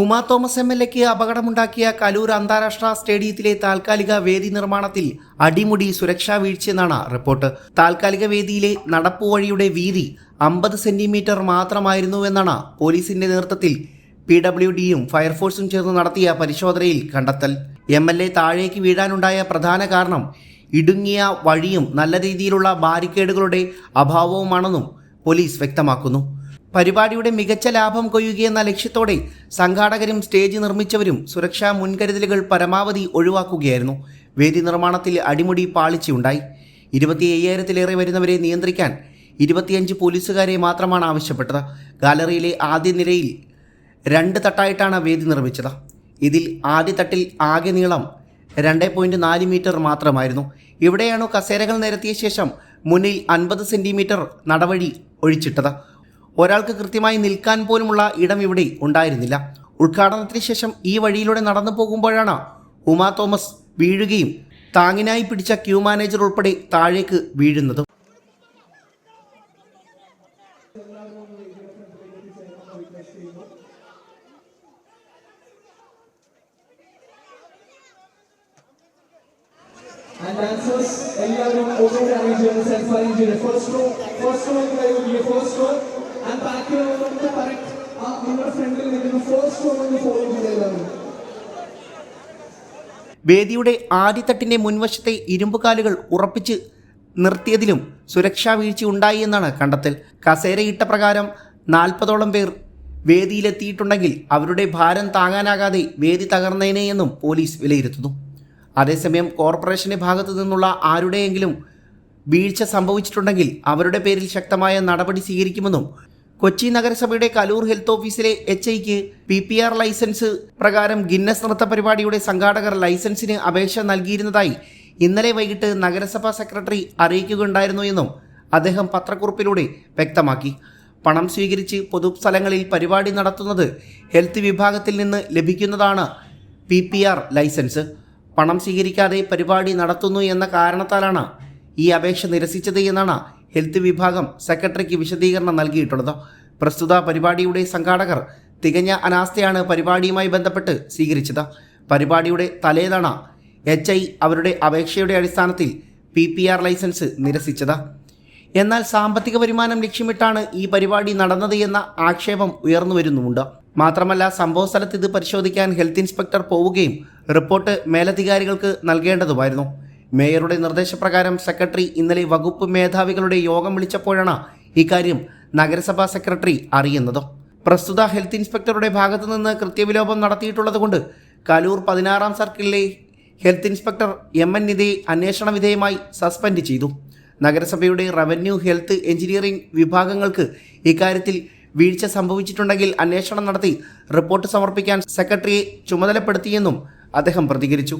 Uma Thomas M L എക്ക് അപകടമുണ്ടാക്കിയ കലൂർ അന്താരാഷ്ട്ര സ്റ്റേഡിയത്തിലെ താൽക്കാലിക വേദി നിർമ്മാണത്തിൽ അടിമുടി സുരക്ഷാ വീഴ്ചയെന്നാണ് റിപ്പോർട്ട്. താൽക്കാലിക വേദിയിലെ നടപ്പുവഴിയുടെ വീതി അമ്പത് സെന്റിമീറ്റർ മാത്രമായിരുന്നുവെന്നാണ് പോലീസിന്റെ നേതൃത്വത്തിൽ പി ഡബ്ല്യു ഡിയും ഫയർഫോഴ്സും ചേർന്ന് നടത്തിയ പരിശോധനയിൽ കണ്ടെത്തൽ. എം എൽ എ താഴേക്ക് വീഴാനുണ്ടായ പ്രധാന കാരണം ഇടുങ്ങിയ വഴിയും നല്ല രീതിയിലുള്ള ബാരിക്കേഡുകളുടെ അഭാവവുമാണെന്നും പോലീസ് വ്യക്തമാക്കുന്നു. പരിപാടിയുടെ മികച്ച ലാഭം കൊയ്യുകയെന്ന ലക്ഷ്യത്തോടെ സംഘാടകരും സ്റ്റേജ് നിർമ്മിച്ചവരും സുരക്ഷാ മുൻകരുതലുകൾ പരമാവധി ഒഴിവാക്കുകയായിരുന്നു. വേദി നിർമ്മാണത്തിൽ അടിമുടി പാളിച്ചുണ്ടായി. ഇരുപത്തി അയ്യായിരത്തിലേറെ വരുന്നവരെ നിയന്ത്രിക്കാൻ ഇരുപത്തിയഞ്ച് പോലീസുകാരെ മാത്രമാണ് ആവശ്യപ്പെട്ടത്. ഗാലറിയിലെ ആദ്യ നിരയിൽ രണ്ട് തട്ടായിട്ടാണ് വേദി നിർമ്മിച്ചത്. ഇതിൽ ആദ്യ തട്ടിൽ ആകെ നീളം രണ്ട് പോയിന്റ് നാല് മീറ്റർ മാത്രമായിരുന്നു. ഇവിടെയാണ് കസേരകൾ നിരത്തിയ ശേഷം മുന്നിൽ അൻപത് സെന്റിമീറ്റർ നടവഴി ഒഴിച്ചിട്ടത്. ഒരാൾക്ക് കൃത്യമായി നിൽക്കാൻ പോലുമുള്ള ഇടം ഇവിടെ ഉണ്ടായിരുന്നില്ല. ഉദ്ഘാടനത്തിന് ശേഷം ഈ വഴിയിലൂടെ നടന്നു പോകുമ്പോഴാണ് ഉമാ തോമസ് വീഴുകയും താങ്ങിനായി പിടിച്ച ക്യൂ മാനേജർ ഉൾപ്പെടെ താഴേക്ക് വീഴുന്നതും. And dancers, എല്ലാവരും ഒന്നുകൂടി അറേഞ്ച് ചെയ്യുന്നത് സെൽഫ് അറേഞ്ച് ചെയ്ത് ഫസ്റ്റ് റോ ഫസ്റ്റ് റോയ്ക്ക് കഴിയുമെങ്കിൽ ഫസ്റ്റ് റോ ഫസ്റ്റ് ഫോളോ വേദിയുടെ ആദ്യത്തട്ടിന്റെ മുൻവശത്തെ ഇരുമ്പുകാലുകൾ ഉറപ്പിച്ച് നിർത്തിയതിലും സുരക്ഷാ വീഴ്ച ഉണ്ടായി എന്നാണ് കണ്ടെത്തൽ. കസേരയിട്ട പ്രകാരം നാൽപ്പതോളം പേർ വേദിയിലെത്തിയിട്ടുണ്ടെങ്കിൽ അവരുടെ ഭാരം താങ്ങാനാകാതെ വേദി തകർന്നേനെ എന്നും പോലീസ് വിലയിരുത്തുന്നു. അതേസമയം കോർപ്പറേഷന്റെ ഭാഗത്തു നിന്നുള്ള ആരുടെയെങ്കിലും വീഴ്ച സംഭവിച്ചിട്ടുണ്ടെങ്കിൽ അവരുടെ പേരിൽ ശക്തമായ നടപടി സ്വീകരിക്കുമെന്നും കൊച്ചി നഗരസഭയുടെ കലൂർ ഹെൽത്ത് ഓഫീസിലെ എച്ച് ഐക്ക് പി പി ആർ ലൈസൻസ് പ്രകാരം ഗിന്നസ് നൃത്ത പരിപാടിയുടെ സംഘാടകർ ലൈസൻസിന് അപേക്ഷ നൽകിയിരുന്നതായി ഇന്നലെ വൈകിട്ട് നഗരസഭാ സെക്രട്ടറി അറിയിക്കുകയുണ്ടായിരുന്നു എന്നും അദ്ദേഹം പത്രക്കുറിപ്പിലൂടെ വ്യക്തമാക്കി. പണം സ്വീകരിച്ച് പൊതുസ്ഥലങ്ങളിൽ പരിപാടി നടത്തുന്നത് ഹെൽത്ത് വിഭാഗത്തിൽ നിന്ന് ലഭിക്കുന്നതാണ് പി പി ആർ ലൈസൻസ്. പണം സ്വീകരിക്കാതെ പരിപാടി നടത്തുന്നു എന്ന കാരണത്താലാണ് ഈ അപേക്ഷ നിരസിച്ചത് എന്നാണ് ഹെൽത്ത് വിഭാഗം സെക്രട്ടറിക്ക് വിശദീകരണം നൽകിയിട്ടുള്ളത്. പ്രസ്തുത പരിപാടിയുടെ സംഘാടകർ തികഞ്ഞ അനാസ്ഥയാണ് പരിപാടിയുമായി ബന്ധപ്പെട്ട് സ്വീകരിച്ചത്. പരിപാടിയുടെ തലേന്നാണ് എച്ച് ഐ അവരുടെ അപേക്ഷയുടെ അടിസ്ഥാനത്തിൽ പി പി ആർ ലൈസൻസ് നിരസിച്ചത്. എന്നാൽ സാമ്പത്തിക വരുമാനം ലക്ഷ്യമിട്ടാണ് ഈ പരിപാടി നടന്നത് എന്ന ആക്ഷേപം ഉയർന്നു വരുന്നുമുണ്ട്. മാത്രമല്ല സംഭവ സ്ഥലത്ത് ഇത് പരിശോധിക്കാൻ ഹെൽത്ത് ഇൻസ്പെക്ടർ പോവുകയും റിപ്പോർട്ട് മേലധികാരികൾക്ക് നൽകേണ്ടതുമായിരുന്നു. മേയറുടെ നിർദ്ദേശപ്രകാരം സെക്രട്ടറി ഇന്നലെ വകുപ്പ് മേധാവികളുടെ യോഗം വിളിച്ചപ്പോഴാണ് ഇക്കാര്യം നഗരസഭാ സെക്രട്ടറി അറിയുന്നത്. പ്രസ്തുത ഹെൽത്ത് ഇൻസ്പെക്ടറുടെ ഭാഗത്തു നിന്ന് കൃത്യവിലോപം നടത്തിയിട്ടുള്ളതുകൊണ്ട് കലൂർ പതിനാറാം സർക്കിളിലെ ഹെൽത്ത് ഇൻസ്പെക്ടർ എം എൻ നിതയെ അന്വേഷണ വിധേയമായി സസ്പെൻഡ് ചെയ്തു. നഗരസഭയുടെ റവന്യൂ ഹെൽത്ത് എഞ്ചിനീയറിംഗ് വിഭാഗങ്ങൾക്ക് ഇക്കാര്യത്തിൽ വീഴ്ച സംഭവിച്ചിട്ടുണ്ടെങ്കിൽ അന്വേഷണം നടത്തി റിപ്പോർട്ട് സമർപ്പിക്കാൻ സെക്രട്ടറിയെ ചുമതലപ്പെടുത്തിയെന്നും അദ്ദേഹം പ്രതികരിച്ചു.